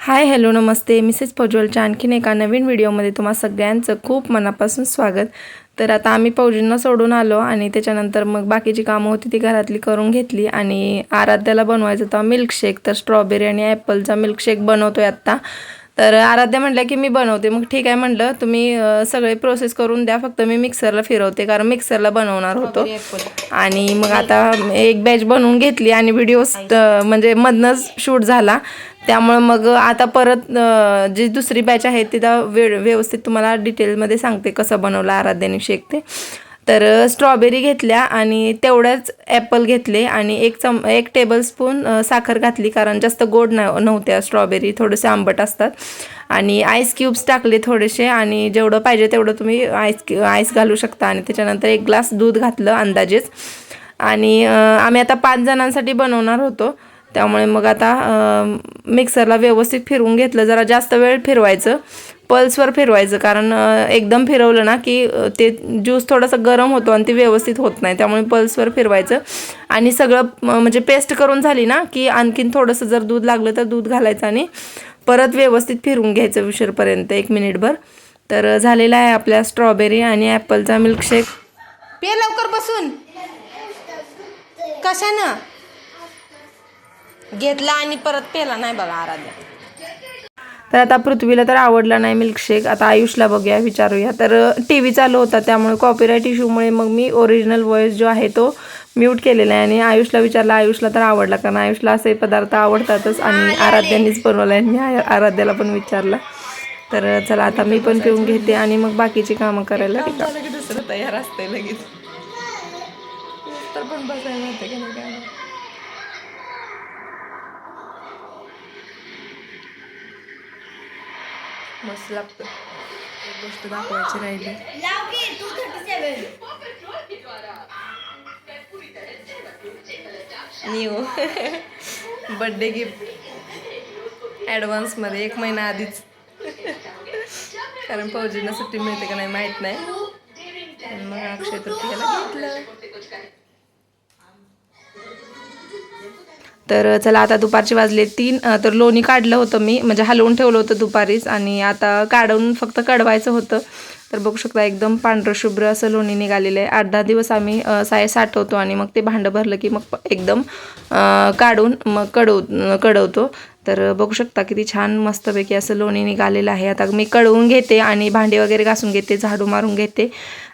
Hi hello नमस्ते. Mrs पौजवलच्या आणखीन एका नवीन व्हिडिओमध्ये तुम्हा सगळ्यांचं खूप मनापासून स्वागत. तर आता आम्ही पौजींना सोडून आलो आणि त्याच्यानंतर मग बाकीची कामं होती ती घरातली करून घेतली आणि आराध्याला बनवायचं होता मिल्कशेक तर स्ट्रॉबेरी आणि ॲपलचा मिल्कशेक बनवतोय आत्ता. तर आराध्या म्हटल्या की मी बनवते. मग ठीक आहे म्हटलं तुम्ही सगळे प्रोसेस करून द्या. फक्त मी मिक्सरला फिरवते कारण मिक्सरला बनवणार होतो. आणि मग आता एक बॅच बनवून घेतली आणि व्हिडिओ म्हणजे मधनंच शूट झाला. त्यामुळं मग आता परत जी दुसरी बॅच आहे तिथं वेळ व्यवस्थित तुम्हाला डिटेलमध्ये सांगते कसं बनवलं आराध्याने शेक ते. तर स्ट्रॉबेरी घेतल्या आणि तेवढ्याच ॲपल घेतले आणि एक चम एक टेबलस्पून साखर घातली कारण जास्त गोड न नव्हत्या स्ट्रॉबेरी थोडेसे आंबट असतात. आणि आईस क्यूब्स टाकले थोडेसे आणि जेवढं पाहिजे तेवढं तुम्ही आईस आईस घालू शकता आणि त्याच्यानंतर एक ग्लास दूध घातलं अंदाजेच. आणि आम्ही आता पाच जणांसाठी बनवणार होतो. त्यामुळे मग आता मिक्सरला व्यवस्थित फिरवून घेतलं जरा जास्त वेळ फिरवायचं पल्सवर फिरवायचं. कारण एकदम फिरवलं ना की ते ज्यूस थोडासा गरम होतो आणि ते व्यवस्थित होत नाही. त्यामुळे पल्सवर फिरवायचं. आणि सगळं म्हणजे पेस्ट करून झाली ना की आणखीन थोडंसं जर दूध लागलं तर दूध घालायचं आणि परत व्यवस्थित फिरवून घ्यायचं उशीरपर्यंत एक मिनिटभर. तर झालेला आहे आपल्या स्ट्रॉबेरी आणि ॲपलचा मिल्कशेक पे लवकर बसून. कशानं? घेतला आणि परत पेला नाही बघा आराध्या. तर आता पृथ्वीला तर आवडला नाही मिल्कशेक आता आयुषला बघूया विचारूया. तर टी व्ही चालू होता त्यामुळे कॉपीराईट इश्यूमुळे मग मी ओरिजिनल व्हॉइस जो आहे तो म्यूट केलेला आहे. आणि आयुषला विचारला आयुषला तर आवडला कारण आयुषला असे पदार्थ आवडतातच. आणि आराध्यानीच बनवला आहे. मी आराध्याला पण विचारला. तर चला आता मी पण पिऊन घेते आणि मग बाकीची कामं करायला दुसरं तयार असते लगेच. तर पण बसायला होते की नाही काय मस्त लागतं एक गोष्ट दाखवायची राहिली. न्यू. बर्थडे गिफ्ट ॲडव्हान्समध्ये एक महिना आधीच. कारण फौजींना सुट्टी मिळते का नाही माहीत नाही. मग अक्षय तृतीयाला घेतलं तर चला आता दुपारचे वाजले तीन तर लोणी काढलं होतं मी म्हणजे हलवून ठेवलं होतं दुपारीच आणि आता काढून फक्त कढवायचं होतं. तर बघू शकता एकदम पांढरशुभ्र असं लोणी निघालेलं आहे. आठ दहा दिवस आम्ही साय साठवतो आणि मग ते भांडं भरलं की मग एकदम काढून मग कडव कडवतो. तर बघू शकता किती छान मस्तपैकी असं लोणी निघालेलं आहे. आता मी कळवून घेते आणि भांडे वगैरे घासून घेते झाडू मारून घेते.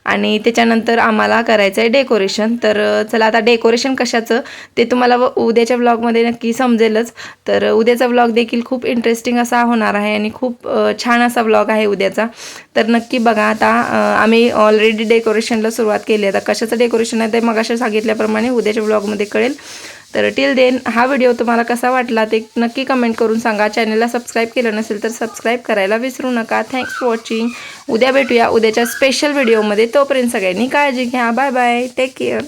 आणि त्याच्यानंतर आम्हाला करायचं आहे डेकोरेशन तर चला आता डेकोरेशन कशाचं ते तुम्हाला व- उद्याच्या ब्लॉगमध्ये नक्की समजेलच. तर उद्याचा ब्लॉग देखील खूप इंटरेस्टिंग असा होणार आहे आणि खूप छान असा ब्लॉग आहे उद्याचा. तर नक्की बघा आता आम्ही ऑलरेडी डेकोरेशनला सुरुवात केली. आहे आता कशाचं डेकोरेशन आहे ते मगाशी सांगितल्याप्रमाणे उद्याच्या ब्लॉगमध्ये कळेल. तर टिल देन हा व्हिडिओ तुम्हाला कसा वाटला ते नक्की कमेंट करून सांगा. चॅनलला सबस्क्राईब केलं नसेल तर सबस्क्राईब करायला विसरू नका. थँक्स फॉर वॉचिंग उद्या भेटूया. उद्याच्या स्पेशल व्हिडिओमध्ये तोपर्यंत सगळ्यांनी काळजी घ्या. Bye bye take care